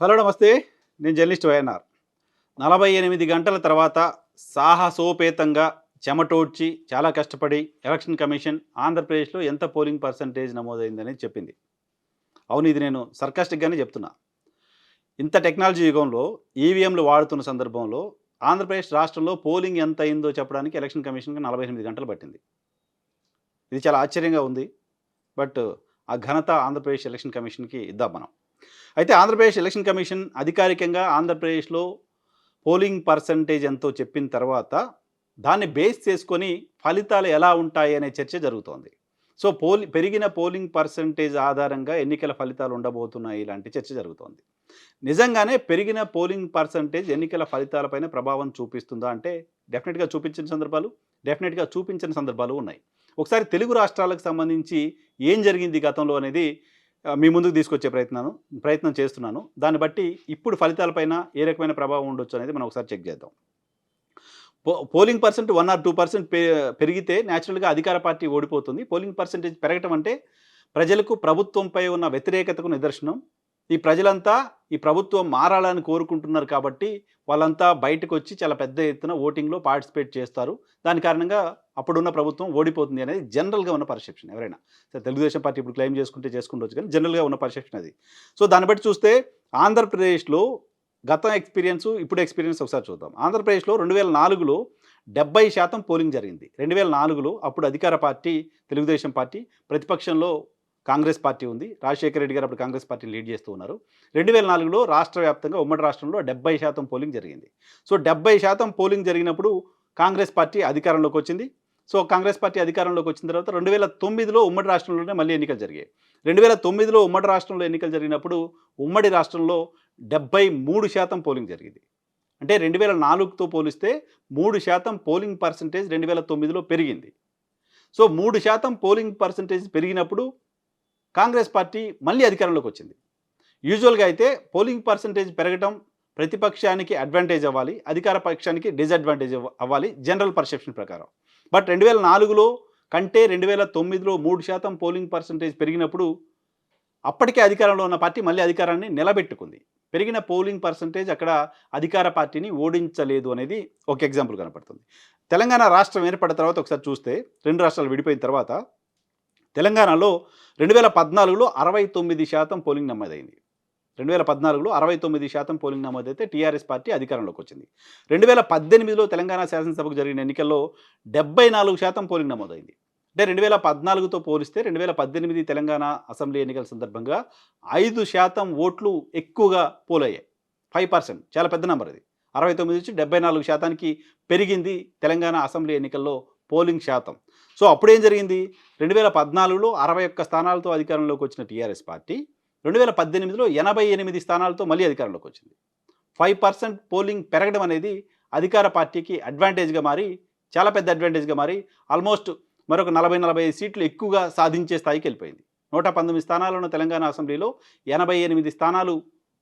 Hello నమస్తే. నేను journalist YNR. నలభై ఎనిమిది గంటల తర్వాత సాహసోపేతంగా చెమటోడ్చి చాలా కష్టపడి ఎలక్షన్ కమిషన్ ఆంధ్రప్రదేశ్లో ఎంత పోలింగ్ పర్సంటేజ్ నమోదైందని చెప్పింది. అవును ఇది నేను సర్కాస్టిక్గానే చెప్తున్నా. ఇంత టెక్నాలజీ యుగంలో ఈవీఎంలు వాడుతున్న సందర్భంలో ఆంధ్రప్రదేశ్ రాష్ట్రంలో పోలింగ్ ఎంత అయిందో చెప్పడానికి ఎలక్షన్ కమిషన్కి నలభై ఎనిమిది గంటలు పట్టింది. ఇది చాలా ఆశ్చర్యంగా ఉంది. బట్ ఆ ఘనత ఆంధ్రప్రదేశ్ ఎలక్షన్ కమిషన్కి ఇద్దాం మనం. అయితే ఆంధ్రప్రదేశ్ ఎలక్షన్ కమిషన్ అధికారికంగా ఆంధ్రప్రదేశ్లో పోలింగ్ పర్సంటేజ్ ఎంతో చెప్పిన తర్వాత దాన్ని బేస్ చేసుకొని ఫలితాలు ఎలా ఉంటాయి అనే చర్చ జరుగుతోంది. సో పోలి పెరిగిన పోలింగ్ పర్సంటేజ్ ఆధారంగా ఎన్నికల ఫలితాలు ఉండబోతున్నాయి ఇలాంటి చర్చ జరుగుతోంది. నిజంగానే పెరిగిన పోలింగ్ పర్సంటేజ్ ఎన్నికల ఫలితాలపైన ప్రభావం చూపిస్తుందా అంటే డెఫినెట్గా చూపించిన సందర్భాలు డెఫినెట్గా చూపించిన సందర్భాలు ఉన్నాయి. ఒకసారి తెలుగు రాష్ట్రాలకు సంబంధించి ఏం జరిగింది గతంలో అనేది మీ ముందుకు తీసుకొచ్చే ప్రయత్నాను ప్రయత్నం చేస్తున్నాను. దాన్ని బట్టి ఇప్పుడు ఫలితాలపైన ఏ రకమైన ప్రభావం ఉండొచ్చు అనేది మనం ఒకసారి చెక్ చేద్దాం. పో polling percent one or two percent పెరిగితే న్యాచురల్గా అధికార పార్టీ ఓడిపోతుంది. పోలింగ్ పర్సెంటేజ్ పెరగటం అంటే ప్రజలకు ప్రభుత్వంపై ఉన్న వ్యతిరేకతకు నిదర్శనం. ఈ ప్రజలంతా ఈ ప్రభుత్వం మారాలని కోరుకుంటున్నారు కాబట్టి వాళ్ళంతా బయటకు వచ్చి చాలా పెద్ద ఎత్తున ఓటింగ్లో పార్టిసిపేట్ చేస్తారు. దాని కారణంగా అప్పుడున్న ప్రభుత్వం ఓడిపోతుంది అనేది జనరల్గా ఉన్న పర్సెప్షన్ ఎవరైనా. సరే తెలుగుదేశం పార్టీ ఇప్పుడు క్లెయిమ్ చేసుకుంటే చేసుకుంటూ కానీ జనరల్గా ఉన్న పర్సెప్షన్ అది. సో దాన్ని బట్టి చూస్తే ఆంధ్రప్రదేశ్లో గత ఎక్స్పీరియన్స్ ఇప్పుడు ఎక్స్పీరియన్స్ ఒకసారి చూద్దాం. ఆంధ్రప్రదేశ్లో రెండు వేల నాలుగులో డెబ్బై శాతం పోలింగ్ జరిగింది. రెండు వేల నాలుగులో అప్పుడు అధికార పార్టీ తెలుగుదేశం పార్టీ ప్రతిపక్షంలో కాంగ్రెస్ పార్టీ ఉంది. రాజశేఖర రెడ్డి గారు అప్పుడు కాంగ్రెస్ పార్టీని లీడ్ చేస్తూ ఉన్నారు. రెండు వేల నాలుగులో రాష్ట్ర వ్యాప్తంగా ఉమ్మడి రాష్ట్రంలో డెబ్బై శాతం పోలింగ్ జరిగింది. సో డెబ్బై శాతం పోలింగ్ జరిగినప్పుడు కాంగ్రెస్ పార్టీ అధికారంలోకి వచ్చింది. సో కాంగ్రెస్ పార్టీ అధికారంలోకి వచ్చిన తర్వాత రెండు వేల తొమ్మిదిలో ఉమ్మడి రాష్ట్రంలోనే మళ్ళీ ఎన్నికలు జరిగాయి. రెండు వేల తొమ్మిదిలో ఉమ్మడి రాష్ట్రంలో ఎన్నికలు జరిగినప్పుడు ఉమ్మడి రాష్ట్రంలో డెబ్బై మూడు శాతం పోలింగ్ జరిగింది. అంటే రెండు వేల నాలుగుతో పోలిస్తే మూడు శాతం పోలింగ్ పర్సంటేజ్ రెండు వేల తొమ్మిదిలో పెరిగింది. సో మూడు శాతం పోలింగ్ పర్సంటేజ్ పెరిగినప్పుడు కాంగ్రెస్ పార్టీ మళ్ళీ అధికారంలోకి వచ్చింది. యూజువల్గా అయితే పోలింగ్ పర్సంటేజ్ పెరగటం ప్రతిపక్షానికి అడ్వాంటేజ్ అవ్వాలి అధికార పక్షానికి డిసడ్వాంటేజ్ అవ్వ- అవ్వాలి జనరల్ పర్సెప్షన్ ప్రకారం. బట్ రెండు వేల నాలుగులో కంటే రెండు వేల తొమ్మిదిలో మూడు శాతం పోలింగ్ పర్సంటేజ్ పెరిగినప్పుడు అప్పటికే అధికారంలో ఉన్న పార్టీ మళ్ళీ అధికారాన్ని నిలబెట్టుకుంది. పెరిగిన పోలింగ్ పర్సంటేజ్ అక్కడ అధికార పార్టీని ఓడించలేదు అనేది ఒక ఎగ్జాంపుల్ కనపడుతుంది. తెలంగాణ రాష్ట్రం ఏర్పడిన తర్వాత ఒకసారి చూస్తే రెండు రాష్ట్రాలు విడిపోయిన తర్వాత తెలంగాణలో రెండు వేల పద్నాలుగులో అరవై తొమ్మిది శాతం పోలింగ్ నమోదైంది. రెండు వేల పద్నాలుగులో అరవై తొమ్మిది శాతం పోలింగ్ నమోదైతే టీఆర్ఎస్ పార్టీ అధికారంలోకి వచ్చింది. రెండు వేల పద్దెనిమిదిలో తెలంగాణ శాసనసభకు జరిగిన ఎన్నికల్లో డెబ్బై నాలుగు శాతం పోలింగ్ నమోదైంది. అంటే రెండు వేల పద్నాలుగుతో పోలిస్తే రెండు వేల పద్దెనిమిది తెలంగాణ అసెంబ్లీ ఎన్నికల సందర్భంగా ఐదు శాతం ఓట్లు ఎక్కువగా పోలయ్యాయి. Five percent. చాలా పెద్ద నెంబర్ ఇది. అరవై తొమ్మిది నుంచి డెబ్బై నాలుగు శాతానికి పెరిగింది తెలంగాణ అసెంబ్లీ ఎన్నికల్లో పోలింగ్ శాతం. సో అప్పుడేం జరిగింది? రెండు వేల పద్నాలుగులో అరవై ఒక్క స్థానాలతో అధికారంలోకి వచ్చిన టీఆర్ఎస్ పార్టీ రెండు వేల పద్దెనిమిదిలో ఎనభై ఎనిమిది స్థానాలతో మళ్ళీ అధికారంలోకి వచ్చింది. ఫైవ్ పర్సెంట్ పోలింగ్ పెరగడం అనేది అధికార పార్టీకి అడ్వాంటేజ్గా మారి చాలా పెద్ద అడ్వాంటేజ్గా మారి ఆల్మోస్ట్ మరొక నలభై నలభై ఐదు సీట్లు ఎక్కువగా సాధించే స్థాయికి వెళ్ళిపోయింది. నూట పంతొమ్మిది స్థానాలను తెలంగాణ అసెంబ్లీలో ఎనభై ఎనిమిది స్థానాలు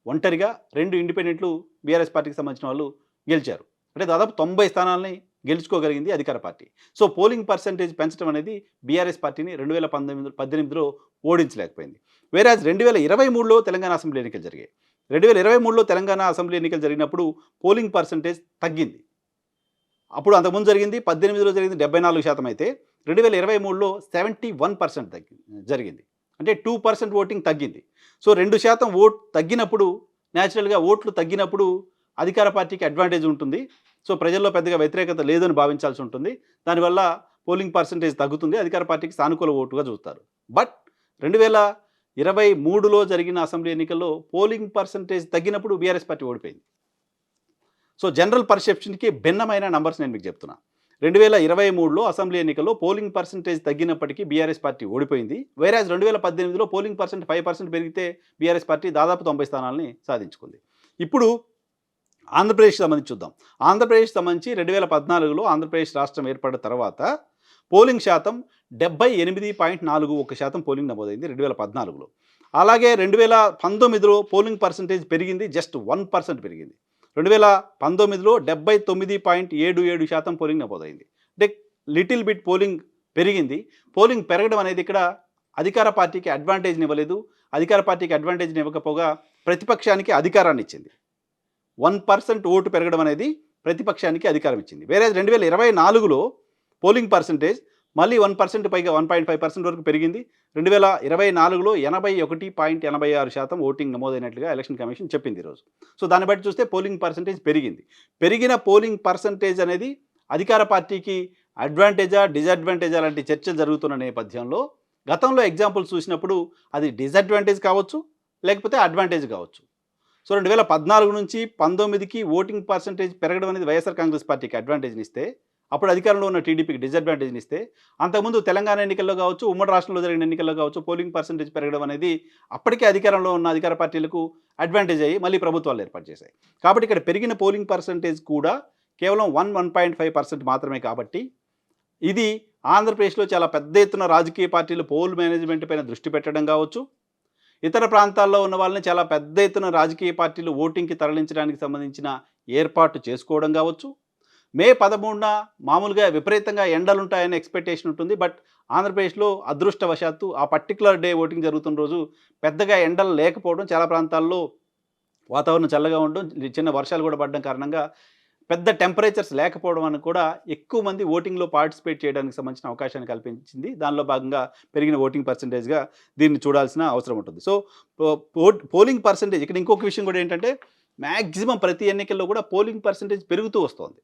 ఒంటరిగా రెండు ఇండిపెండెంట్లు బీఆర్ఎస్ పార్టీకి సంబంధించిన వాళ్ళు గెలిచారు. అంటే దాదాపు తొంభై స్థానాలని గెలుచుకోగలిగింది అధికార పార్టీ. సో పోలింగ్ పర్సంటేజ్ పెంచడం అనేది బీఆర్ఎస్ పార్టీని రెండు వేల పంతొమ్మిది పద్దెనిమిదిలో ఓడించలేకపోయింది. వేరాజ్ రెండు వేల ఇరవై మూడులో తెలంగాణ అసెంబ్లీ ఎన్నికలు జరిగాయి. రెండు వేల ఇరవై మూడులో తెలంగాణ అసెంబ్లీ ఎన్నికలు జరిగినప్పుడు పోలింగ్ పర్సంటేజ్ తగ్గింది. అప్పుడు అంతకుముందు జరిగింది పద్దెనిమిదిలో జరిగింది డెబ్బై నాలుగు శాతం అయితే రెండు వేల ఇరవై మూడులో సెవెంటీ వన్ పర్సెంట్ తగ్గి జరిగింది. అంటే టూ పర్సెంట్ ఓటింగ్ తగ్గింది. సో రెండు శాతం ఓట్ తగ్గినప్పుడు న్యాచురల్గా ఓట్లు తగ్గినప్పుడు అధికార పార్టీకి అడ్వాంటేజ్ ఉంటుంది. సో ప్రజల్లో పెద్దగా వ్యతిరేకత లేదని భావించాల్సి ఉంటుంది. దానివల్ల పోలింగ్ పర్సంటేజ్ తగ్గుతుంది. అధికార పార్టీకి సానుకూల ఓటుగా చూస్తారు. బట్ రెండు వేల ఇరవై మూడులో జరిగిన అసెంబ్లీ ఎన్నికల్లో పోలింగ్ పర్సంటేజ్ తగ్గినప్పుడు బీఆర్ఎస్ పార్టీ ఓడిపోయింది. సో జనరల్ పర్సెప్షన్కి భిన్నమైన నంబర్స్ నేను మీకు చెప్తున్నా. రెండు వేల ఇరవై మూడులో అసెంబ్లీ ఎన్నికల్లో పోలింగ్ పర్సంటేజ్ తగ్గినప్పటికీ బీఆర్ఎస్ పార్టీ ఓడిపోయింది. వేరాజ్ రెండు వేల పద్దెనిమిదిలో పోలింగ్ పర్సెంట్ ఫైవ్ పర్సెంట్ పెరిగితే బీఆర్ఎస్ పార్టీ దాదాపు తొంభై స్థానాలని సాధించుకుంది. ఇప్పుడు ఆంధ్రప్రదేశ్ సంబంధించి చూద్దాం. ఆంధ్రప్రదేశ్ సంబంధించి రెండు వేల పద్నాలుగులో ఆంధ్రప్రదేశ్ రాష్ట్రం ఏర్పడిన తర్వాత పోలింగ్ శాతం డెబ్బై ఎనిమిది పాయింట్ నాలుగు ఒక శాతం పోలింగ్ నమోదైంది రెండు వేల పద్నాలుగులో. అలాగే రెండు వేల పంతొమ్మిదిలో పోలింగ్ పర్సంటేజ్ పెరిగింది జస్ట్ వన్ పర్సెంట్ పెరిగింది. రెండు వేల పంతొమ్మిదిలో డెబ్బై తొమ్మిది పాయింట్ ఏడు ఏడు శాతం పోలింగ్ నమోదైంది. అంటే లిటిల్ బిట్ పోలింగ్ పెరిగింది. పోలింగ్ పెరగడం అనేది ఇక్కడ అధికార పార్టీకి అడ్వాంటేజ్ని ఇవ్వలేదు. అధికార పార్టీకి అడ్వాంటేజ్ని ఇవ్వకపోగా ప్రతిపక్షానికి అధికారాన్ని ఇచ్చింది. వన్ పర్సెంట్ ఓటు పెరగడం అనేది ప్రతిపక్షానికి అధికారం ఇచ్చింది. వేరే రెండు వేల ఇరవై నాలుగులో పోలింగ్ పర్సంటేజ్ మళ్ళీ వన్ పర్సెంట్ పైగా వన్ పాయింట్ ఫైవ్ పర్సెంట్ వరకు పెరిగింది. రెండు వేల ఇరవై నాలుగులో ఎనభై ఒకటి పాయింట్ ఎనభై ఆరు శాతం ఓటింగ్ నమోదైనట్లుగా ఎలక్షన్ కమిషన్ చెప్పింది ఈరోజు సో దాన్ని బట్టి చూస్తే పోలింగ్ పర్సంటేజ్ పెరిగింది. పెరిగిన పోలింగ్ పర్సంటేజ్ అనేది అధికార పార్టీకి అడ్వాంటేజా డిజడ్వాంటేజా లాంటి చర్చలు జరుగుతున్న నేపథ్యంలో గతంలో ఎగ్జాంపుల్స్ చూసినప్పుడు అది డిజడ్వాంటేజ్ కావచ్చు లేకపోతే అడ్వాంటేజ్ కావచ్చు. సో రెండు వేల పద్నాలుగు నుంచి పంతొమ్మిదికి ఓటింగ్ పర్సంటేజ్ పెరగడం అనేది వైఎస్ఆర్ కాంగ్రెస్ పార్టీకి అడ్వాంటేజ్ని ఇస్తే అప్పుడు అధికారంలో ఉన్న టీడీపీకి డిసడ్వాంటేజ్ని ఇస్తే అంతకుముందు తెలంగాణ ఎన్నికల్లో కావచ్చు ఉమ్మడి రాష్ట్రంలో జరిగిన ఎన్నికల్లో కావచ్చు పోలింగ్ పర్సంటేజ్ పెరగడం అనేది అప్పటికే అధికారంలో ఉన్న అధికార పార్టీలకు అడ్వాంటేజ్ అయ్యి మళ్ళీ ప్రభుత్వాలు ఏర్పాటు చేశాయి. కాబట్టి ఇక్కడ పెరిగిన పోలింగ్ పర్సంటేజ్ కూడా కేవలం one one point five percent మాత్రమే కాబట్టి ఇది ఆంధ్రప్రదేశ్లో చాలా పెద్ద ఎత్తున రాజకీయ పార్టీలు పోల్ మేనేజ్మెంట్ పైన దృష్టి పెట్టడం కావచ్చు ఇతర ప్రాంతాల్లో ఉన్న వాళ్ళని చాలా పెద్ద ఎత్తున రాజకీయ పార్టీలు ఓటింగ్కి తరలించడానికి సంబంధించిన ఏర్పాటు చేసుకోవడం కావచ్చు. మే పదమూడున మామూలుగా విపరీతంగా ఎండలుంటాయనే ఎక్స్పెక్టేషన్ ఉంటుంది. బట్ ఆంధ్రప్రదేశ్లో అదృష్టవశాత్తు ఆ పర్టికులర్ డే ఓటింగ్ జరుగుతున్న రోజు పెద్దగా ఎండలు లేకపోవడం చాలా ప్రాంతాల్లో వాతావరణం చల్లగా ఉండడం చిన్న వర్షాలు కూడా పడడం కారణంగా పెద్ద టెంపరేచర్స్ లేకపోవడం అని కూడా ఎక్కువ మంది ఓటింగ్లో పార్టిసిపేట్ చేయడానికి సంబంధించిన అవకాశాన్ని కల్పించింది. దానిలో భాగంగా పెరిగిన ఓటింగ్ పర్సంటేజ్గా దీన్ని చూడాల్సిన అవసరం ఉంటుంది. సో పో- పోలింగ్ పర్సంటేజ్ ఇక్కడ ఇంకొక విషయం కూడా ఏంటంటే మ్యాక్సిమం ప్రతి ఎన్నికల్లో కూడా పోలింగ్ పర్సంటేజ్ పెరుగుతూ వస్తుంది.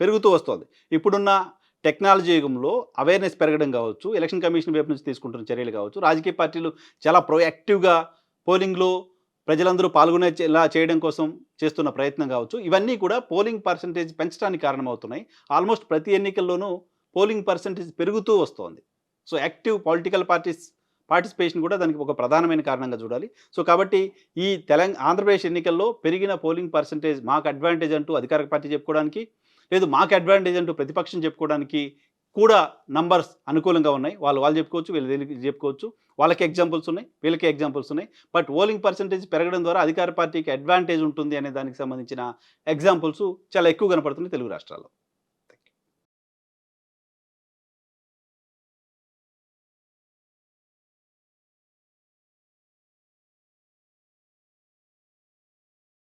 పెరుగుతూ వస్తుంది. ఇప్పుడున్న టెక్నాలజీ యుగంలో అవేర్నెస్ పెరగడం కావచ్చు ఎలక్షన్ కమిషన్ వైపు నుంచి తీసుకుంటున్న చర్యలు కావచ్చు రాజకీయ పార్టీలు చాలా ప్రొయాక్టివ్గా పోలింగ్లో ప్రజలందరూ పాల్గొనేలా చేయడం కోసం చేస్తున్న ప్రయత్నం కావచ్చు. ఇవన్నీ కూడా పోలింగ్ పర్సంటేజ్ పెంచడానికి కారణమవుతున్నాయి. ఆల్మోస్ట్ ప్రతి ఎన్నికల్లోనూ పోలింగ్ పర్సంటేజ్ పెరుగుతూ వస్తోంది. So active political parties participation కూడా దానికి ఒక ప్రధానమైన కారణంగా చూడాలి. సో కాబట్టి ఈ తెలంగాణ ఆంధ్రప్రదేశ్ ఎన్నికల్లో పెరిగిన పోలింగ్ పర్సంటేజ్ మాకు అడ్వాంటేజ్ అంటూ అధికార పార్టీ చెప్పుకోవడానికి లేదు మాకు అడ్వాంటేజ్ అంటూ ప్రతిపక్షం చెప్పుకోవడానికి కూడా నంబర్స్ అనుకూలంగా ఉన్నాయి. వాళ్ళు వాళ్ళు చెప్పుకోవచ్చు వీళ్ళు దీనికి చెప్పుకోవచ్చు. వాళ్ళకి ఎగ్జాంపుల్స్ ఉన్నాయి వీళ్ళకి ఎగ్జాంపుల్స్ ఉన్నాయి. బట్ ఓలింగ్ పర్సంటేజ్ పెరగడం ద్వారా అధికార పార్టీకి అడ్వాంటేజ్ ఉంటుంది అనే దానికి సంబంధించిన ఎగ్జాంపుల్స్ చాలా ఎక్కువ కనపడుతున్నాయి తెలుగు రాష్ట్రాల్లో.